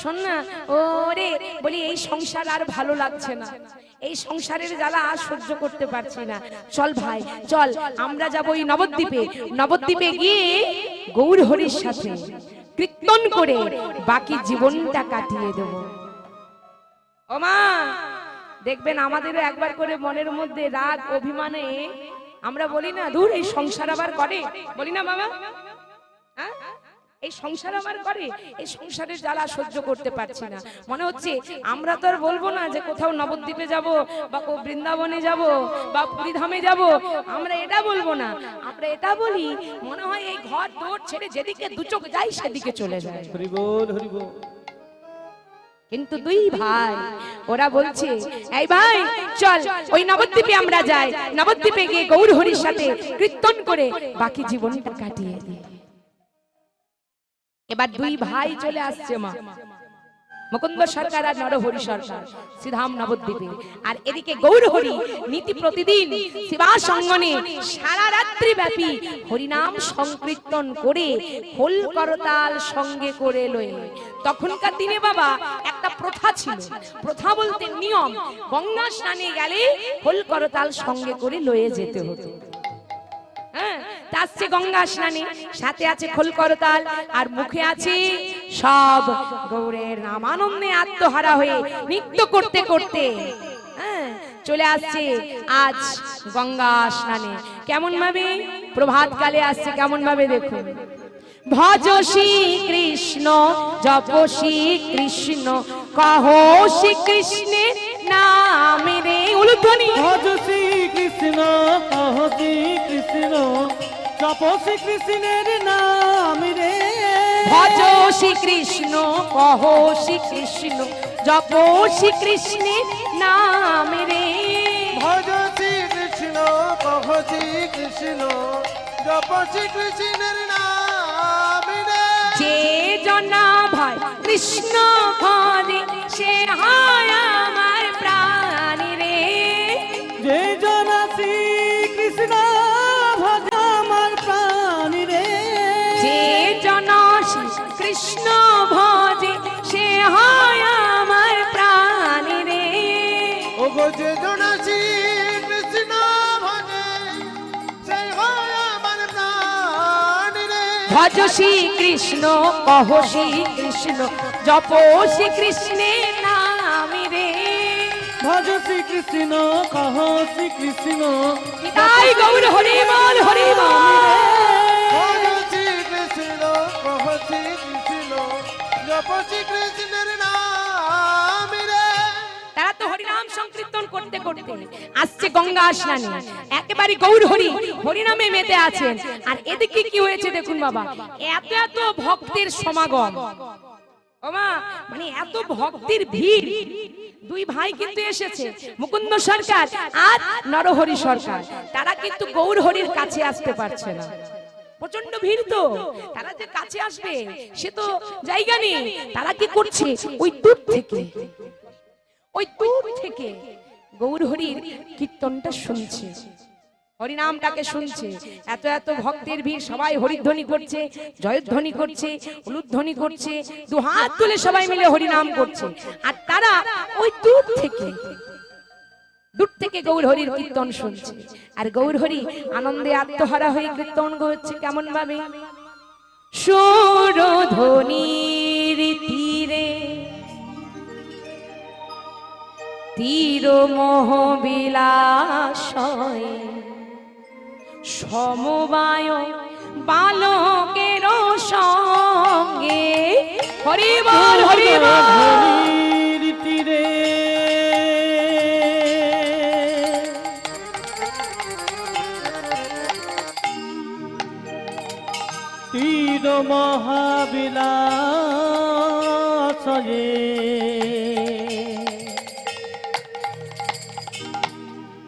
শোন না, ওরে, বলি এই সংসার আর ভালো লাগছে না। এই সংসারের জ্বালা আর সহ্য করতে পারছি না। চল ভাই, চল, আমরা যাব ওই নবদ্বীপে। নবদ্বীপে গিয়ে গৌর হরির সাথে কীর্তন করে বাকি জীবনটা কাটিয়ে দেব। ও মা, দেখবেন আমাদেরও একবার করে মনের মধ্যে রাগ, অভিমানে আমরা বলি না, দূর, এই সংসার আবার করে। বলি না বাবা হ্যাঁ? এই সংসার আবার করে এই সংসারের জ্বালা সহ্য করতে পারছি না। মনে হচ্ছে আমরা তো আর বলব না যে কোথাও নবদ্বীপে যাব বা কো- বৃন্দাবনে যাব বা পুরীধামে যাব। আমরা এটা বলব না। আমরা এটা বলি মনে হয় এই ঘর দৌড় ছেড়ে যেদিকে দু চোখ যাই সেদিকে চলে যায়। হরি বল হরি বল কিন্তু দুই ভাই ওরা বলছে এই ভাই চল ওই নবদ্বীপে আমরা যাই। নবদ্বীপে গিয়ে গৌর হরির সাথে কীর্তন করে বাকি জীবনটা কাটিয়ে এবার দুই ভাই চলে আসছে মা। মুকুন্দ সরকার আর নরহরি সরকার। শ্রীধাম নবদ্বীপে। আর এদিকে গৌরহরি নীতি প্রতিদিন শিবা সঙ্গনে সারা রাত্রি ব্যাপী হরিনাম সংকীর্তন করে হোল করতাল সঙ্গে করে লয়ে। তখনকার দিনে বাবা একটা প্রথা ছিল। প্রথা বলতে নিয়ম। গঙ্গা স্নানে গেলে হোল করতাল সঙ্গে করে লয়ে যেতে হতো। হ্যাঁ? আসছে গঙ্গা স্নানে। সাথে আছে খোল করতাল। আর মুখে আছে সব গৌরের নামানন্দে আত্মহারা হয়ে নৃত্য করতে করতে। হ্যাঁ চলে আসছে আজ গঙ্গা স্নানে। কেমন ভাবে প্রভাত কালে আসছে কেমন ভাবে দেখুন। ভজ শ্রী কৃষ্ণ জপ শ্রী কৃষ্ণ কহ শ্রী কৃষ্ণে নামে রে ভজ শ্রী কৃষ্ণ কহ শ্রী কৃষ্ণ জপ শ্রী কৃষ্ণের নাম রে। ভজ শ্রীকৃষ্ণ কহ শ্রীকৃষ্ণ জপ শ্রীকৃষ্ণের নাম রে। ভজ শ্রী কৃষ্ণ কহ শ্রী কৃষ্ণ জপ শ্রী কৃষ্ণের নাম রে। যে জনা ভয় কৃষ্ণ ভজে সে হয় আমার ভজ শ্রীকৃষ্ণ কহ শ্রীকৃষ্ণ জপ শ্রীকৃষ্ণের নাম রে। ভজ শ্রী কৃষ্ণ কহ শ্রী কৃষ্ণ তাই গৌর হরি বল হরি করতে করতে আসছে গঙ্গা স্নানে একেবারে গৌর হরি, হরিনামে মেতে আছেন। আর এদিকে কি হয়েছে দেখুন বাবা, এত এত ভক্তের সমাগম। মানে এত ভক্তির ভিড়। দুই ভাই কিন্তু এসেছে, মুকুন্দ সরকার আর নরহরি সরকার। তারা কিন্তু গৌর হরির কাছে আসতে পারছে না। প্রচণ্ড ভিড় তো। তারা যে কাছে আসবে, সে তো জায়গা নেই। তারা কি করছে? ওই দূর থেকে, ওই দূর থেকে গৌরহরির কীর্তনটা শুনছে। হরিনামটাকে শুনছে। এত এত ভক্তের ভিড়, সবাই হরিধ্বনি করছে, জয়ধ্বনি করছে, উলুধ্বনি করছে দু হাত তুলে সবাই মিলে হরিনাম করছে। আর তারা ওই দূর থেকে দূর থেকে গৌরহরির কীর্তন শুনছে। আর গৌরহরি আনন্দে আত্মহারা হয়ে কীর্তন করছে কেমন ভাবে সুরধ্বনির তীরে তীর মোহ বিলাসয় সমবায় বালকের সঙ্গে হরি বল হরি বল হরির তীরে তীর মহাবিলাসয়ে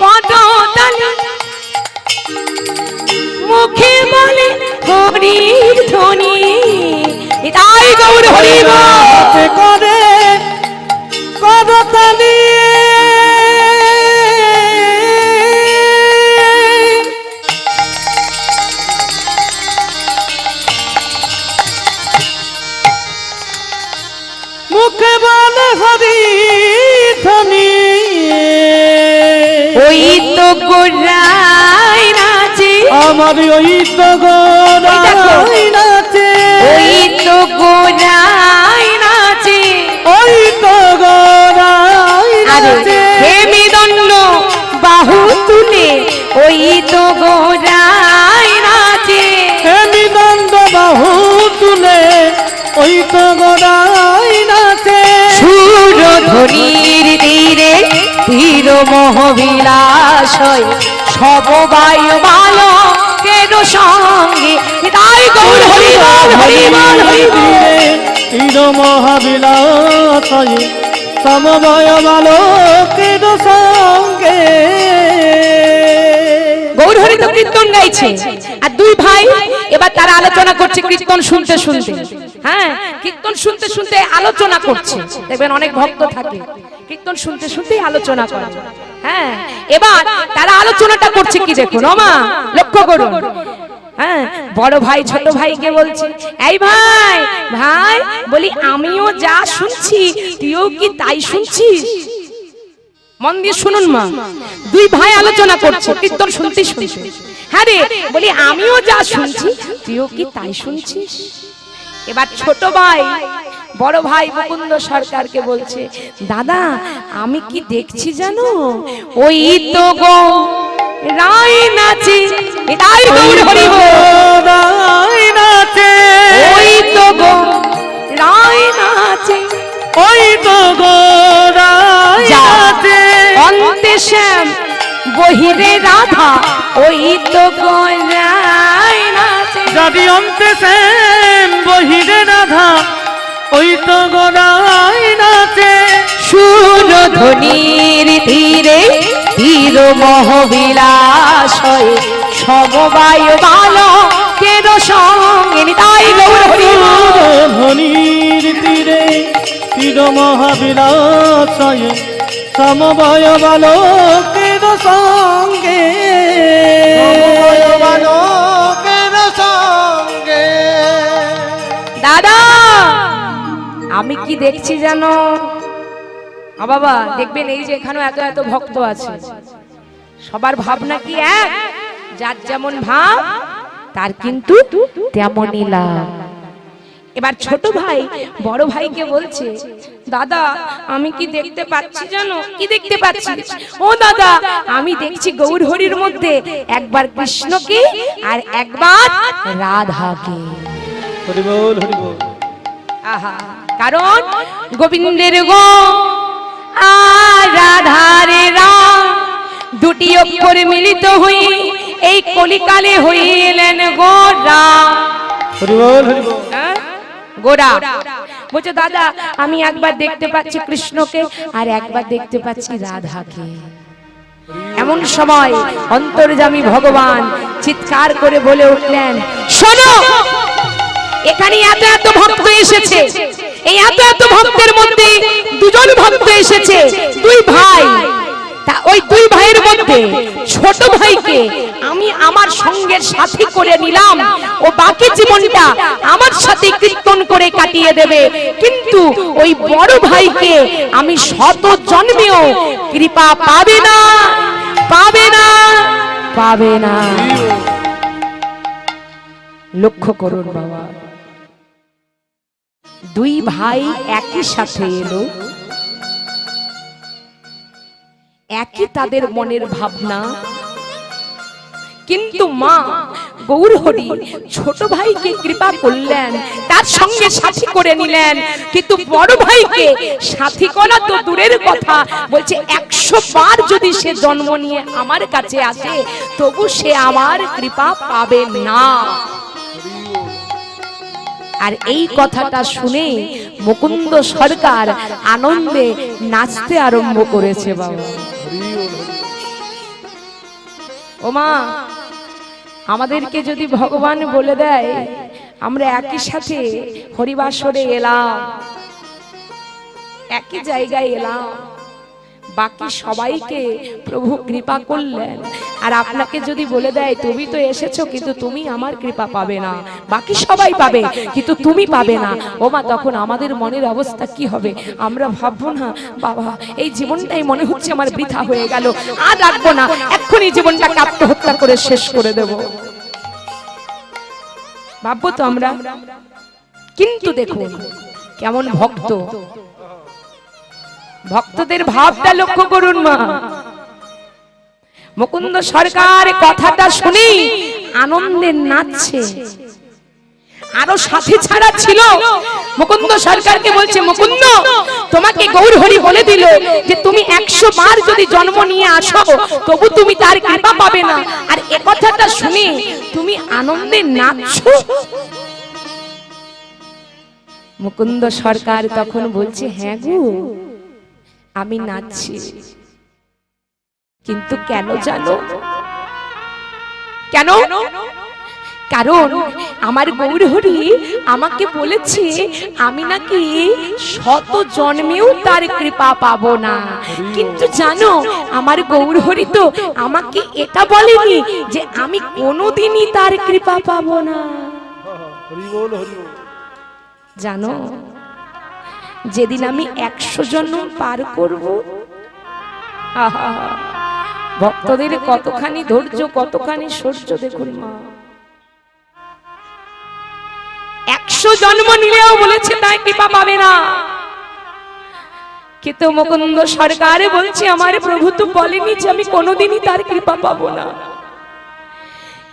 পদতালি মুখে বলে হরির নাচে হে বাহু তুলে ওই তো গোড়াই নাচে সুরধ্বনির তীরে তীর মহবিলাসয় সববায় ভালো কেন সঙ্গে তাই গৌর তীর সমবয় বালকের সঙ্গে গৌর হরি তো কীর্তন গাইছে। আর দুই ভাই এবার তারা আলোচনা করছে কীর্তন শুনতে শুনতে। হ্যাঁ কীর্তন শুনতে শুনতে আলোচনা করছে। দেখবেন অনেক ভক্ত থাকে। কীর্তন শুনতে শুনতেই আলোচনা করে। হ্যাঁ এবার তারা আলোচনাটা করছে কি দেখুন? ওমা লক্ষ্য করুন। হ্যাঁ বড় ভাই, ছোট ভাইকে বলছে, এই ভাই ভাই, বলি আমিও যা শুনছি, তুইও কি তাই শুনছিস? মন দিয়ে শুনুন মা। দুই ভাই আলোচনা করছে কীর্তন শুনতে শুনতে হ্যাঁ রে বলি আমিও যা শুনছি তুইও কি তাই শুনছিস? এবার ছোট ভাই বড় ভাই মুকুন্দ সরকারকে বলছে দাদা আমি কি দেখছি জানো? ওই তো গো রায় নাচে এটাই গৌর হরি যদি অন্তে সেন বহিরে রাধা ওই তো গোড়াই নাচে সুরধ্বনির তীরে তীর মহবিলাসয় সমবায় ভালো কেন সঙ্গে তাই বল। ধনির তীরে তীর মহাবিলাসয়ে সমবয় বালকের সঙ্গে বালকের দাদা! আমি কি দেখছি আ বাবা, দেখবেন এই যে এখানে এত এত ভক্ত আছে। সবার ভাবনা কি এক? যার যেমন ভাব, তার কিন্তু তেমনই লাভ। এবার ছোট ভাই, বড় ভাইকে বলছে, দাদা, আমি কি দেখতে পাচ্ছি জানো? কি দেখতে পাচ্ছি? ও দাদা, আমি দেখছি গৌর হরির মধ্যে একবার কৃষ্ণকে আর একবার রাধাকে। হরিবল হরিবল আহা কারণ গোবিন্দের গো আর রাধারে রাম দুটি অক্ষর মিলিত হই এই কলিকালে হইলেন হরিবল হরিবল হ্যাঁ? গোরা বলছে দাদা আমি একবার দেখতে পাচ্ছি কৃষ্ণকে আর একবার দেখতে পাচ্ছি রাধাকে। এমন সময় অন্তর্জামী ভগবান চিৎকার করে বলে উঠলেন শোনো এখানে এত এত ভক্ত এসেছে। এই এত এত ভক্তের মধ্যে দুজন ভক্ত এসেছে, দুই ভাই। তা ওই দুই ভাইয়ের মধ্যে ছোট ভাইকে আমি আমার সঙ্গের সাথী করে নিলাম। ও বাকি জীবনটা আমার সাথে কীর্তন করে কাটিয়ে দেবে। কিন্তু ওই বড় ভাইকে আমি শত জন্মেও কৃপা পাবে না পাবে না পাবে না। লক্ষ্য করুন বাবা। দুই ভাই একই সাথে এলো। একই তাদের মনের ভাবনা। কিন্তু মা, গৌরহরি, ছোট ভাইকে কৃপা করলেন, তার সঙ্গে সাথী করে নিলেন। কিন্তু বড় ভাইকে সাথী করা তো দূরের কথা। বলছে, একশো বার যদি সে জন্ম নিয়ে আমার কাছে আসে, তবু সে আমার কৃপা পাবে না। আর এই কথাটা শুনে মুকুন্দ সরকার আনন্দে নাচতে আরম্ভ করেছে বাবা। ওমা, আমাদেরকে যদি ভগবান বলে দেয়, আমরা একই সাথে হরিবাসরে এলাম, একই জায়গায় এলাম। বাকি সবাইকে প্রভু কৃপা করলেন। আর আপনাকে যদি বলে দেয় তুমি তো এসেছ কিন্তু তুমি আমার কৃপা পাবে না। বাকি সবাই পাবে কিন্তু তুমি পাবে না। ও মা তখন আমাদের মনের অবস্থা কি হবে? আমরা ভাববো না বাবা এই জীবনটাই মনে হচ্ছে আমার বৃথা হয়ে গেল। আর রাখব না এক্ষুনি জীবনটাকে আত্মহত্যা করে শেষ করে দেব। ভাববো তো আমরা? কিন্তু দেখুন কেমন ভক্ত। ভক্তদের ভাবটা লক্ষ্য করুন মা। মুকুন্দ সরকার কথাটা শুনি, আনন্দে নাচছে। আরও সাথী ছাড়া ছিল। মুকুন্দ সরকারকে বলছে, মুকুন্দ, তোমাকে গৌর হরি বলে দিল যে তুমি একশো বার যদি জন্ম নিয়ে আসো, তবু তুমি তার কৃপা পাবে না। আর এ কথাটা শুনে, তুমি আনন্দে নাচছো? মুকুন্দ সরকার তখন বলছে হ্যাঁ গো আমি নাচছি। কিন্তু কেন জানো? কেন? কারণ আমার গৌরহরি আমাকে বলেছে আমি নাকি শত জন্মেও তার কৃপা পাবো না। কিন্তু জানো আমার গৌরহরি তো আমাকে এটা বলেনি যে আমি কোনোদিনই তার কৃপা পাবো না। হরি বল জানো। যেদিন আমি একশো জন্ম পার করব। ভক্তদের কতখানি ধৈর্য, কতখানি সহ্য দেখুন মা। একশো জন্ম নিলেও বলেছে তাই কৃপা পাবে না। কিন্তু মুকুন্দ সরকার বলছে, আমার প্রভু তো বলেনি যে আমি কোনোদিনই তার কৃপা পাবো না।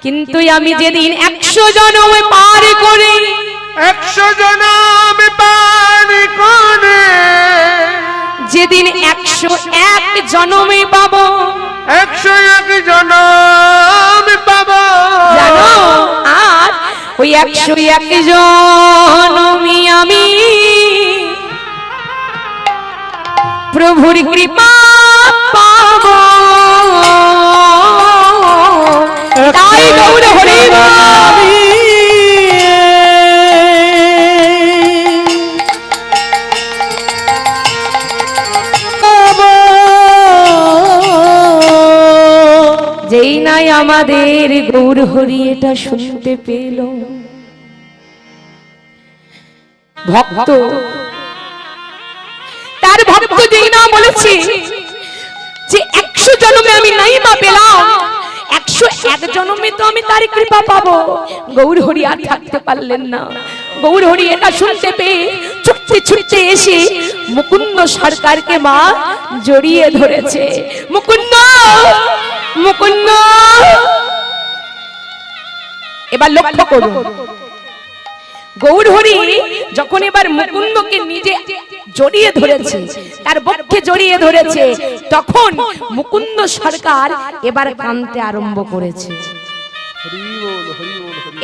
কিন্তু আমি যেদিন একশো জন্ম পার করে, একশো জন আমি পানি কোনে যেদিন একশো এক জনমে পাব। একশো এক জন পাব। জানো আর ওই একশো এক জনমি আমি প্রভুর কৃপা পাব। তাই গৌর হরি আমাদের গৌর হরি এটা শুনতে পেল। ভক্ত। তার ভক্ত যেই না বলেছে যে একশো জন্মে আমি নাই বা পেলাম, একশো এক জন্মে তো আমি তার কৃপা পাবো। গৌর হরি আর থাকতে পারলেন না। গৌর হরি এটা শুনতে পেয়ে ছুটতে ছুটতে এসে মুকুন্দ সরকারকে মা জড়িয়ে ধরেছে। মুকুন্দ! মুকুন্দ এবার লক্ষ্য করুন গৌর হরি যখন এবার মুকুন্দকে নিজে জড়িয়ে ধরেছে, তার বক্ষে জড়িয়ে ধরেছে, তখন মুকুন্দ সরকার এবার কাঁদতে আরম্ভ করেছে।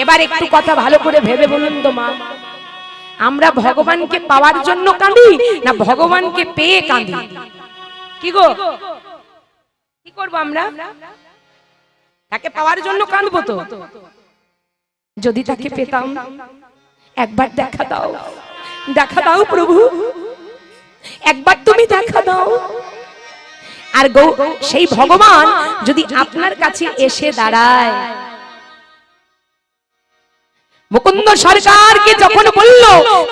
এবার একটু কথা ভালো করে ভেবে বলুন তো মা, আমরা ভগবানকে পাওয়ার জন্য কাঁদি না ভগবানকে পেয়ে কাঁদি? কি গো? কি করব আমরা? তাকে পাওয়ার জন্য কাঁদবো তো। যদি তাকে পেতাম, একবার দেখা দাও। দেখা দাও প্রভু। একবার তুমি দেখা দাও। আর সেই ভগবান যদি আপনার কাছে এসে দাঁড়ায়। মুকুন্দ সরকারকে যখন বলল,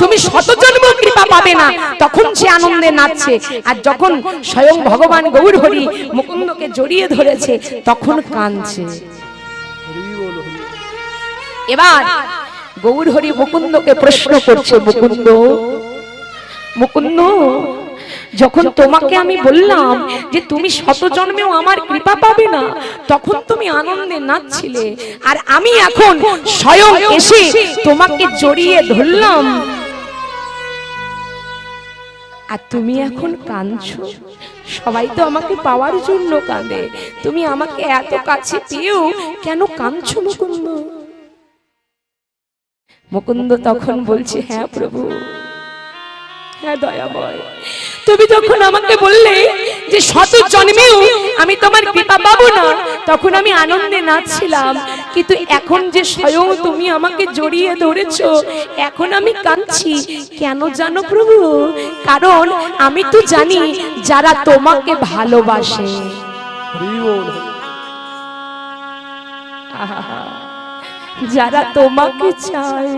তুমি শতজন্ম কৃপা পাবে না, তখন সে আনন্দে নাচছে আর যখন স্বয়ং ভগবান গৌর হরি মুকুন্দকে জড়িয়ে ধরেছে, তখন কাঁদছে। এবার গৌর হরি মুকুন্দকে প্রশ্ন করছে, মুকুন্দ মুকুন্দ যখন তোমাকে আমি বললাম যে তুমি শত জন্মেও আমার কৃপা পাবে না তখন তুমি আনন্দে নাচছিলে। আর আমি এখন স্বয়ং এসে তোমাকে জড়িয়ে ধরলাম। আর তুমি এখন কাঁদছো। সবাই তো আমাকে পাওয়ার জন্য কাঁদে। তুমি আমাকে এত কাছে পেয়েও কেন কাঁদছো মুকুন্দ? মুকুন্দ তখন বলছে হ্যাঁ প্রভু। হ্যাঁ দয়াময়। তুমি যখন আমাকে বললে যে শত জন্মেও আমি তোমার কৃপা পাবো না, তখন আমি আনন্দে নাচছিলাম। কিন্তু এখন যে স্বয়ং তুমি আমাকে জড়িয়ে ধরেছো, এখন আমি কাঁদছি। কেন জানো প্রভু? কারণ আমি তো জানি যারা তোমাকে ভালোবাসে। যারা তোমাকে চায়।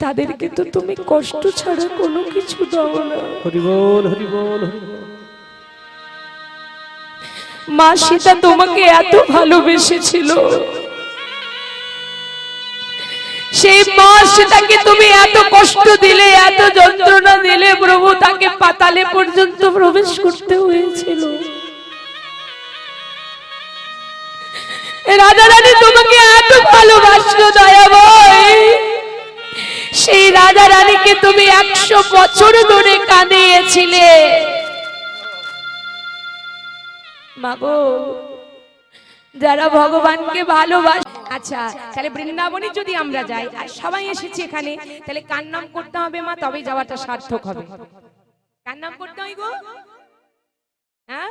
তাদেরকে তো তুমি কষ্ট ছাড়া কোনো কিছু দাও না। হরি বল হরি বল মা সীতা তোমাকে এত ভালোবেসেছিল। সেই মা সীতাকে তুমি এত কষ্ট দিলে এত যন্ত্রণা দিলে প্রভু তাকে পাতালে পর্যন্ত প্রবেশ করতে হয়েছিল। রাজা রানী তোমাকে এত ভালোবাসলো দয়াময়। সেই রাজা রানীকে তুমি একশো বছর ধরে কাঁদিয়েছিলে। মাগো যারা ভগবানকে ভালোবাস আচ্ছা তাহলে বৃন্দাবনে যদি আমরা যাই, আর সবাই এসেছি এখানে, তাহলে কার নাম করতে হবে মা? তবে যাওয়াটা সার্থক হবে। কার নাম করতে গো? হ্যাঁ?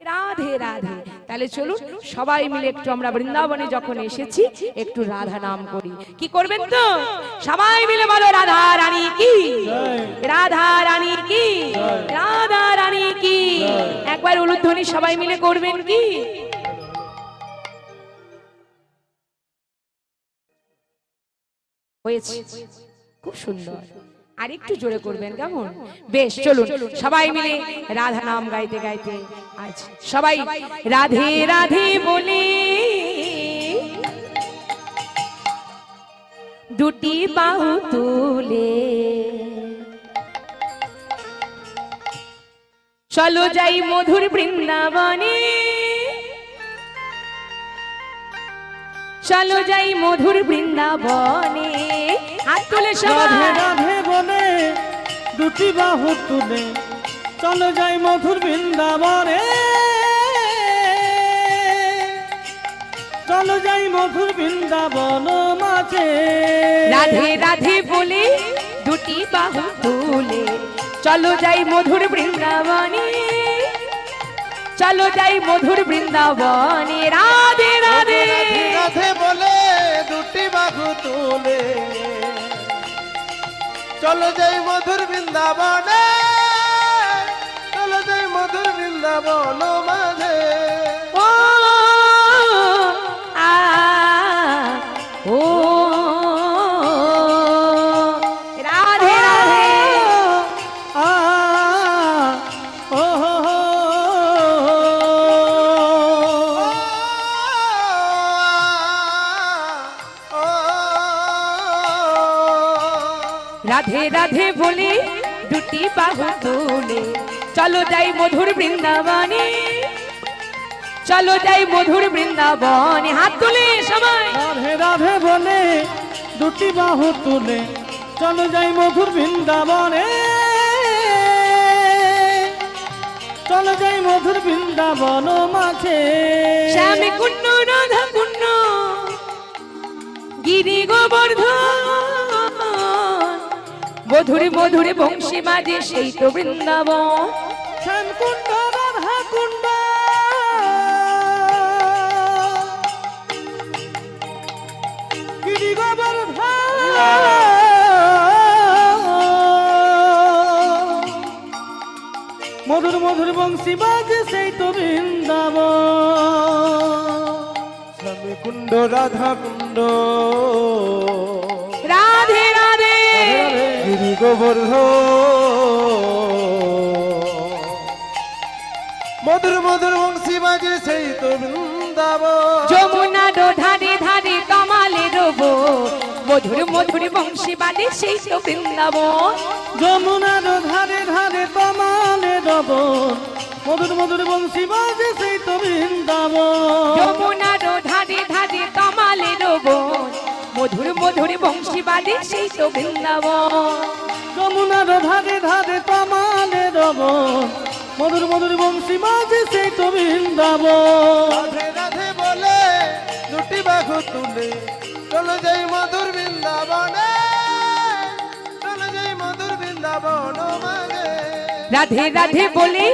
রাধে রাধে তাহলে চলুন সবাই মিলে একটু আমরা বৃন্দাবনে যখন এসেছি একটু রাধা নাম করি। কি করবেন তো? সবাই মিলে বলো রাধা রানী কি? রাধা রানী কি? রাধা রানী কি? একবার উলুধ্বনি সবাই মিলে করবেন কি? হয়েছে। খুব সুন্দর। আর একটু জোরে করবেন কেমন? বেশ চলুন। সবাই মিলে রাধা নাম গাইতে গাইতে আজ সবাই রাধে রাধে বলে। দুটি বাহু তুলে। চলো যাই মধুর বৃন্দাবনে। চলো যাই মধুর বৃন্দাবনে। হাত তুলে সবাই। বলে দুটি বাহু তুলে চলো যাই মধুর বৃন্দাবনে। চলো যাই মধুর বৃন্দাবন মাঝে। রাধে রাধে বলে দুটি বাহু তুলে চলো যাই মধুর বৃন্দাবনে। চলো যাই মধুর বৃন্দাবনে রাধে রাধে। রাধে রাধে বলে দুটি বাহু তুলে চলো যাই মধুর বৃন্দাবনে চলো যাই মধুর বৃন্দাবন মাঝে। রাধে রাধে বলে দুটি বাহু তুলে। চলো যাই মধুর বৃন্দাবনে। চলো যাই মধুর বৃন্দাবনে। হাত তুলে সবাই। রাধে রাধে বলে দুটি বাহু তুলে। চলো যাই মধুর বৃন্দাবনে। চলো যাই মধুর বৃন্দাবন মাঝে। শ্যামে কুণ্ড রাধা কুণ্ড। গিরি গোবর্ধন। মধুরে মধুরে বংশী বাজে সেই তো বৃন্দাবন। শ্যাম কুণ্ড রাধা কুণ্ড গিরি গোবর্ধন মধুর মধুর বংশী বাজে সেই তো বৃন্দাবন। স্বামী কুণ্ড রাধা কুণ্ড গোবর্ধ মধুর মধুর বংশী বাজে সেই তো বৃন্দাবন। যমুনা ডো ধারে ধারে কামালে রব। মধুর মধুর বংশী বাজে সেই তো বৃন্দাবন। যমুনার ধারে ধারে কমালে রব। মধুর মধুর বংশী বাজে সেই তো বৃন্দাবন। যমুনার ধারে ধারে কামালে রব। মধুর মধুর বংশী বাজে সেই তো বৃন্দাবন। যমুনার ধারে ধারে কমালে রব। মধুর মধুর বংশী বাজে সেই তো বৃন্দাবন রাধে রাধে বলে দুটি বাহু তুলে চলো যাই মধুর বৃন্দাবনে চলো যাই মধুর বৃন্দাবন মাঝে। রাধে রাধে বলে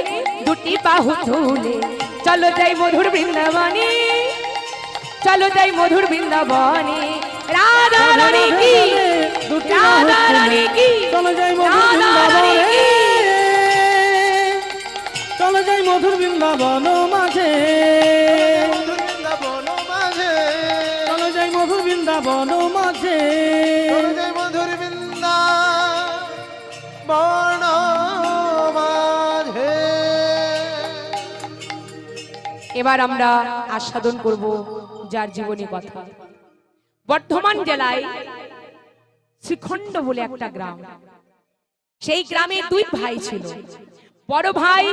দুটি বাহু তুলে চলো যাই মধুর বৃন্দাবনে চলো যাই মধুর বৃন্দাবনে। রাধা রানী কি? রাধা রানী কি? চলো যাই মধুর বৃন্দাবনে। চলো যাই মধুর বৃন্দাবন মাঝে। মধুর বৃন্দাবন মাঝে যাই মধুর বৃন্দাবন মাঝে। চলো যাই মধুর বৃন্দাবন মাঝে। এবার আমরা আস্বাদন করব যার জীবনী কথা। বর্ধমান জেলায় শ্রীখণ্ড বলে একটা গ্রাম। সেই গ্রামে দুই ভাই ছিল। বড় ভাই